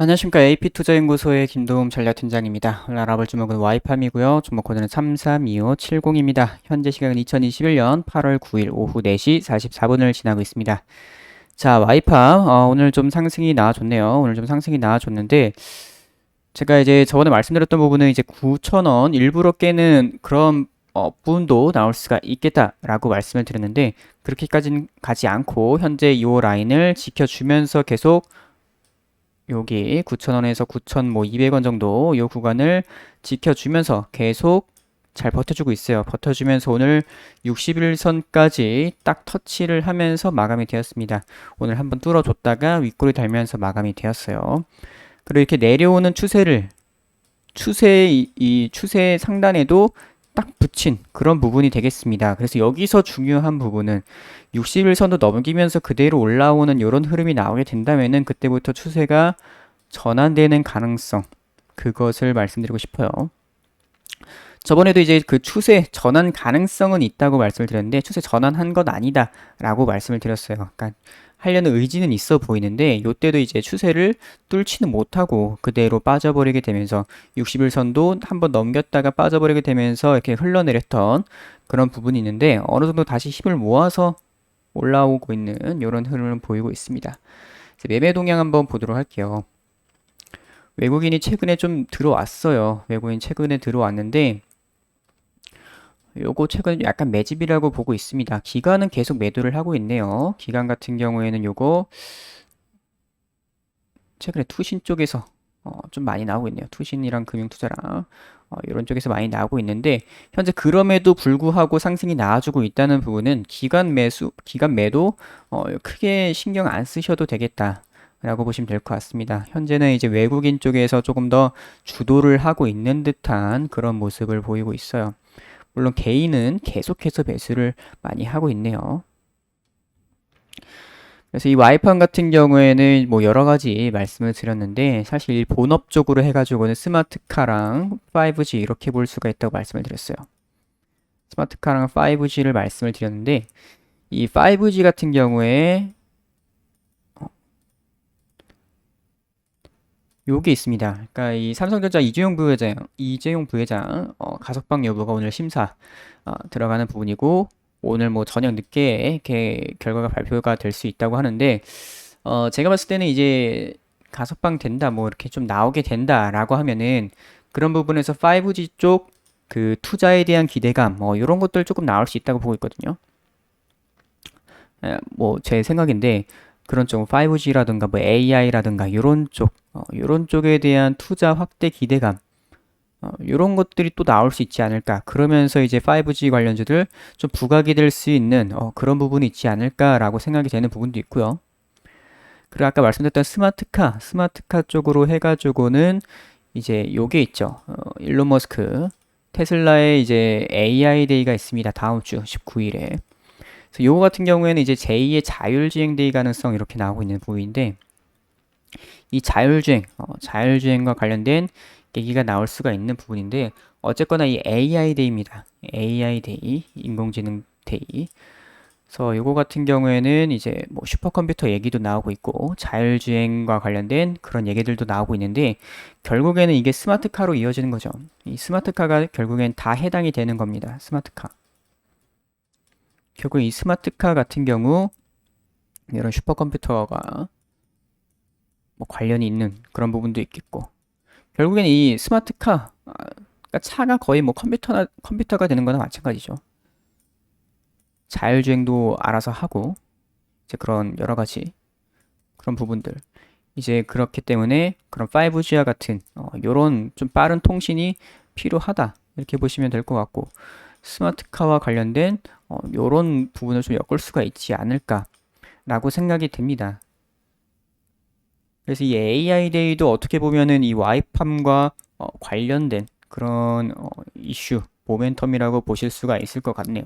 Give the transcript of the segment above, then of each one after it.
안녕하십니까. AP투자연구소의 김도움 전략팀장입니다. 오늘 알아볼 주목은 와이팜이고요. 주목 코드는 332570입니다. 현재 시각은 2021년 8월 9일 오후 4시 44분을 지나고 있습니다. 자, 와이팜 어, 오늘 좀 상승이 나와줬네요. 오늘 좀 상승이 나와줬는데 제가 이제 저번에 말씀드렸던 부분은 이제 9,000원 일부러 깨는 그런 어, 부분도 나올 수가 있겠다라고 말씀을 드렸는데 그렇게까지는 가지 않고 현재 이 라인을 지켜주면서 계속 여기 9,000원에서 9,200원 정도 이 구간을 지켜주면서 계속 잘 버텨주고 있어요. 버텨주면서 오늘 61선까지 딱 터치를 하면서 마감이 되었습니다. 오늘 한번 뚫어줬다가 윗골이 달면서 마감이 되었어요. 그리고 이렇게 내려오는 추세를 추세 이, 이 추세 상단에도 딱 붙인 그런 부분이 되겠습니다. 그래서 여기서 중요한 부분은 60일선도 넘기면서 그대로 올라오는 이런 흐름이 나오게 된다면은 그때부터 추세가 전환되는 가능성 그것을 말씀드리고 싶어요. 저번에도 이제 그 추세 전환 가능성은 있다고 말씀을 드렸는데 추세 전환한 건 아니다라고 말씀을 드렸어요. 그러니까 하려는 의지는 있어 보이는데 이때도 이제 추세를 뚫지는 못하고 그대로 빠져버리게 되면서 60일선도 한번 넘겼다가 빠져버리게 되면서 이렇게 흘러내렸던 그런 부분이 있는데 어느 정도 다시 힘을 모아서 올라오고 있는 이런 흐름을 보이고 있습니다. 매매 동향 한번 보도록 할게요. 외국인이 최근에 좀 들어왔어요. 외국인 최근에 들어왔는데 요거 최근 약간 매집이라고 보고 있습니다. 기관은 계속 매도를 하고 있네요. 기관 같은 경우에는 요거 최근에 투신 쪽에서 어, 좀 많이 나오고 있네요. 투신이랑 금융투자랑 어, 이런 쪽에서 많이 나오고 있는데 현재 그럼에도 불구하고 상승이 나와주고 있다는 부분은 기관 매수, 기관 매도 어, 크게 신경 안 쓰셔도 되겠다. 라고 보시면 될 것 같습니다. 현재는 이제 외국인 쪽에서 조금 더 주도를 하고 있는 듯한 그런 모습을 보이고 있어요. 물론 개인은 계속해서 매수를 많이 하고 있네요. 그래서 이 와이판 같은 경우에는 뭐 여러 가지 말씀을 드렸는데 사실 본업적으로 해가지고는 스마트카랑 5G 이렇게 볼 수가 있다고 말씀을 드렸어요. 스마트카랑 5G를 말씀을 드렸는데 이 5G 같은 경우에 요게 있습니다. 그러니까 이 삼성전자 이재용 부회장, 이재용 부회장 어, 가석방 여부가 오늘 심사 어, 들어가는 부분이고 오늘 뭐 저녁 늦게 이렇게 결과가 발표가 될 수 있다고 하는데 어, 제가 봤을 때는 이제 가석방 된다 뭐 이렇게 좀 나오게 된다라고 하면은 그런 부분에서 5G 쪽 그 투자에 대한 기대감 뭐 이런 것들 조금 나올 수 있다고 보고 있거든요. 뭐 제 생각인데 그런 쪽 5G라든가 뭐 AI라든가 이런 쪽 어, 이런 쪽에 대한 투자 확대 기대감 어, 이런 것들이 또 나올 수 있지 않을까 그러면서 이제 5G 관련주들 좀 부각이 될 수 있는 어, 그런 부분이 있지 않을까라고 생각이 되는 부분도 있고요. 그리고 아까 말씀드렸던 스마트카 스마트카 쪽으로 해가지고는 이제 요게 있죠. 어, 일론 머스크 테슬라의 이제 AI 데이가 있습니다. 다음 주 19일에. 그래서 요거 같은 경우에는 이제 제2의 자율주행 데이 가능성 이렇게 나오고 있는 부분인데 이 자율주행, 어, 자율주행과 관련된 얘기가 나올 수가 있는 부분인데 어쨌거나 이 AI 데이입니다. AI 데이, 인공지능 데이. 그래서 요거 같은 경우에는 이제 뭐 슈퍼컴퓨터 얘기도 나오고 있고 자율주행과 관련된 그런 얘기들도 나오고 있는데 결국에는 이게 스마트카로 이어지는 거죠. 이 스마트카가 결국엔 다 해당이 되는 겁니다. 스마트카. 결국 이 스마트카 같은 경우 이런 슈퍼컴퓨터가 뭐 관련이 있는 그런 부분도 있겠고 결국엔 이 스마트카 그러니까 차가 거의 뭐 컴퓨터나 컴퓨터가 되는 거나 마찬가지죠. 자율주행도 알아서 하고 이제 그런 여러 가지 그런 부분들 이제 그렇기 때문에 그런 5G와 같은 어, 이런 좀 빠른 통신이 필요하다 이렇게 보시면 될 것 같고 스마트카와 관련된 어, 이런 부분을 좀 엮을 수가 있지 않을까라고 생각이 됩니다. 그래서 이 AI 데이도 어떻게 보면은 이 와이팜과 어, 관련된 그런 어, 이슈, 모멘텀이라고 보실 수가 있을 것 같네요.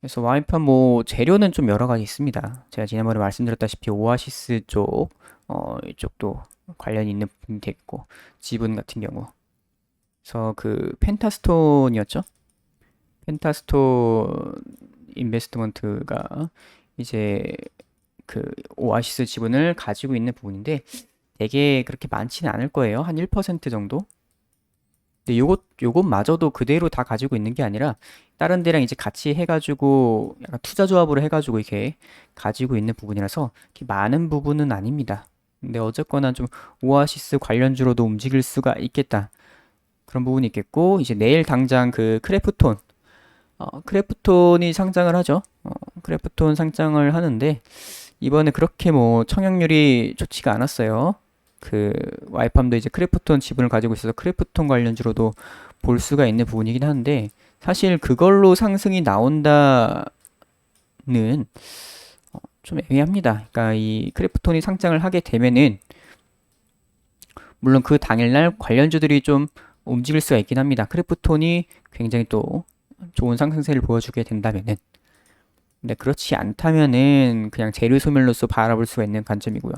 그래서 와이팜 뭐 재료는 좀 여러 가지 있습니다. 제가 지난번에 말씀드렸다시피 오아시스 쪽, 어, 이쪽도 관련이 있는 부분이 됐고 지분 같은 경우 그래서 그 펜타스톤이었죠 펜타스톤 인베스트먼트가 이제 그 오아시스 지분을 가지고 있는 부분인데 되게 그렇게 많지는 않을 거예요. 한 1% 정도? 근데 요것 요것마저도 그대로 다 가지고 있는 게 아니라 다른 데랑 이제 같이 해가지고 약간 투자 조합으로 해가지고 이렇게 가지고 있는 부분이라서 이렇게 많은 부분은 아닙니다. 근데 어쨌거나 좀 오아시스 관련주로도 움직일 수가 있겠다. 그런 부분이 있겠고 이제 내일 당장 그 크래프톤 어, 크래프톤이 상장을 하죠. 어, 크래프톤 상장을 하는데 이번에 그렇게 뭐 청약률이 좋지가 않았어요. 그 와이팜도 이제 크래프톤 지분을 가지고 있어서 크래프톤 관련주로도 볼 수가 있는 부분이긴 한데 사실 그걸로 상승이 나온다는 어, 좀 애매합니다. 그러니까 이 크래프톤이 상장을 하게 되면은 물론 그 당일날 관련주들이 좀 움직일 수가 있긴 합니다. 크래프톤이 굉장히 또 좋은 상승세를 보여주게 된다면은 근데 그렇지 않다면은 그냥 재료 소멸로서 바라볼 수가 있는 관점이고요.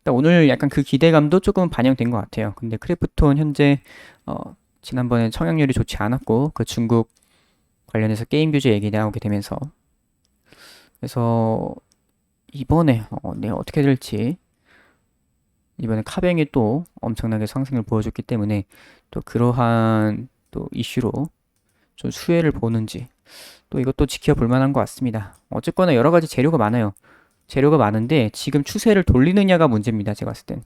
일단 오늘 약간 그 기대감도 조금 반영된 것 같아요. 근데 크래프톤 현재 어, 지난번에 청약률이 좋지 않았고 그 중국 관련해서 게임 규제 얘기 나오게 되면서 그래서 이번에 어, 네, 어떻게 될지 이번에 카뱅이 또 엄청나게 상승을 보여줬기 때문에 또 그러한 또 이슈로 좀 수혜를 보는지 또 이것도 지켜볼 만한 것 같습니다. 어쨌거나 여러 가지 재료가 많아요. 재료가 많은데 지금 추세를 돌리느냐가 문제입니다. 제가 봤을 땐.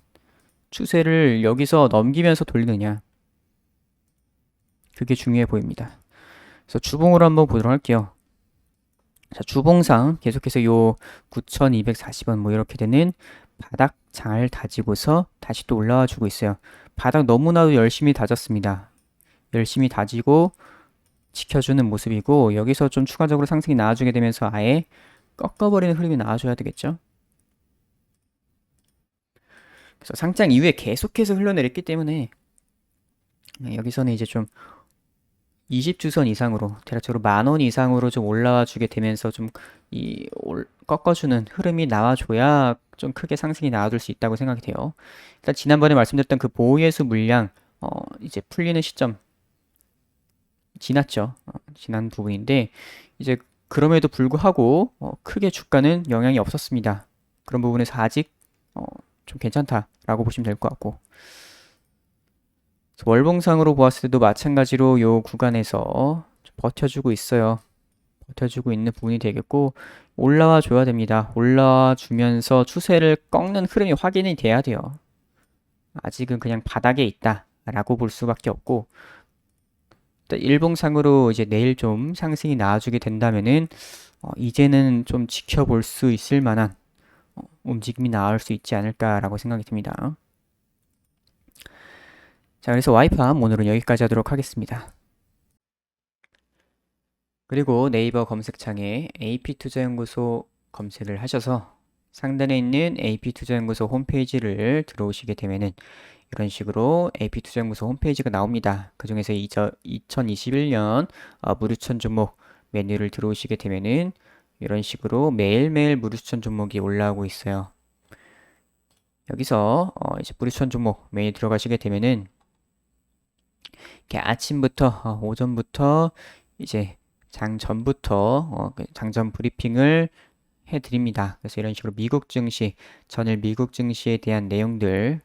추세를 여기서 넘기면서 돌리느냐. 그게 중요해 보입니다. 그래서 주봉으로 한번 보도록 할게요. 자, 주봉상 계속해서 요 9240원 뭐 이렇게 되는 바닥 잘 다지고서 다시 또 올라와 주고 있어요. 바닥 너무나도 열심히 다졌습니다. 열심히 다지고 지켜주는 모습이고 여기서 좀 추가적으로 상승이 나와주게 되면서 아예 꺾어버리는 흐름이 나와줘야 되겠죠. 그래서 상장 이후에 계속해서 흘러내렸기 때문에 네, 여기서는 이제 좀 20주선 이상으로 대략적으로 만 원 이상으로 좀 올라와 주게 되면서 좀 이 꺾어주는 흐름이 나와줘야 좀 크게 상승이 나와줄 수 있다고 생각이 돼요. 일단 지난번에 말씀드렸던 그 보호예수 물량 어 이제 풀리는 시점 지났죠. 어, 지난 부분인데 이제 그럼에도 불구하고 어, 크게 주가는 영향이 없었습니다. 그런 부분에서 아직 어, 좀 괜찮다라고 보시면 될 것 같고 월봉상으로 보았을 때도 마찬가지로 요 구간에서 버텨주고 있어요. 버텨주고 있는 부분이 되겠고 올라와 줘야 됩니다. 올라와 주면서 추세를 꺾는 흐름이 확인이 돼야 돼요. 아직은 그냥 바닥에 있다라고 볼 수밖에 없고 일봉상으로 이제 내일 좀 상승이 나와주게 된다면은 어, 이제는 좀 지켜볼 수 있을 만한 어, 움직임이 나올 수 있지 않을까라고 생각이 듭니다. 자, 그래서 와이팜 오늘은 여기까지 하도록 하겠습니다. 그리고 네이버 검색창에 AP투자연구소 검색을 하셔서 상단에 있는 AP투자연구소 홈페이지를 들어오시게 되면은 이런 식으로 AP투자연구소 홈페이지가 나옵니다. 그 중에서 2021년 어, 무료천 종목 메뉴를 들어오시게 되면은 이런 식으로 매일매일 무료천 종목이 올라오고 있어요. 여기서 어, 이제 무료천 종목 메뉴 들어가시게 되면은 이렇게 아침부터 어, 오전부터 이제 장 전부터 어, 그 장전 브리핑을 해드립니다. 그래서 이런 식으로 미국 증시, 전일 미국 증시에 대한 내용들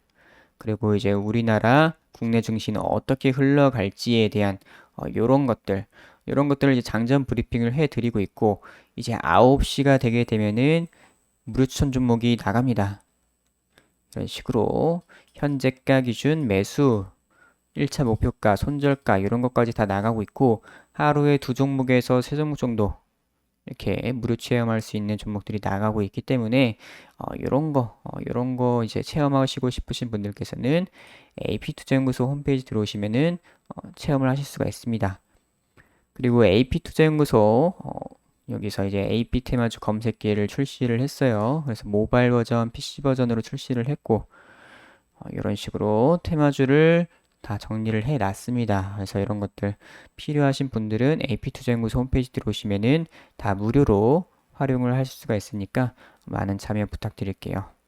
그리고 이제 우리나라 국내 증시는 어떻게 흘러갈지에 대한 어, 요런 것들 이런 것들을 이제 장전 브리핑을 해 드리고 있고 이제 9시가 되게 되면은 무료 추천 종목이 나갑니다. 이런 식으로 현재가 기준 매수 1차 목표가, 손절가 이런 것까지 다 나가고 있고 하루에 두 종목에서 세 종목 정도 이렇게 무료 체험할 수 있는 종목들이 나가고 있기 때문에 어, 이런 거, 어, 이런 거 이제 체험하시고 싶으신 분들께서는 AP투자연구소 홈페이지 들어오시면은 어, 체험을 하실 수가 있습니다. 그리고 AP투자연구소 어, 여기서 이제 AP 테마주 검색기를 출시를 했어요. 그래서 모바일 버전, PC 버전으로 출시를 했고 어, 이런 식으로 테마주를 다 정리를 해 놨습니다. 그래서 이런 것들 필요하신 분들은 AP투자연구소 홈페이지 들어오시면은 다 무료로 활용을 하실 수가 있으니까 많은 참여 부탁드릴게요.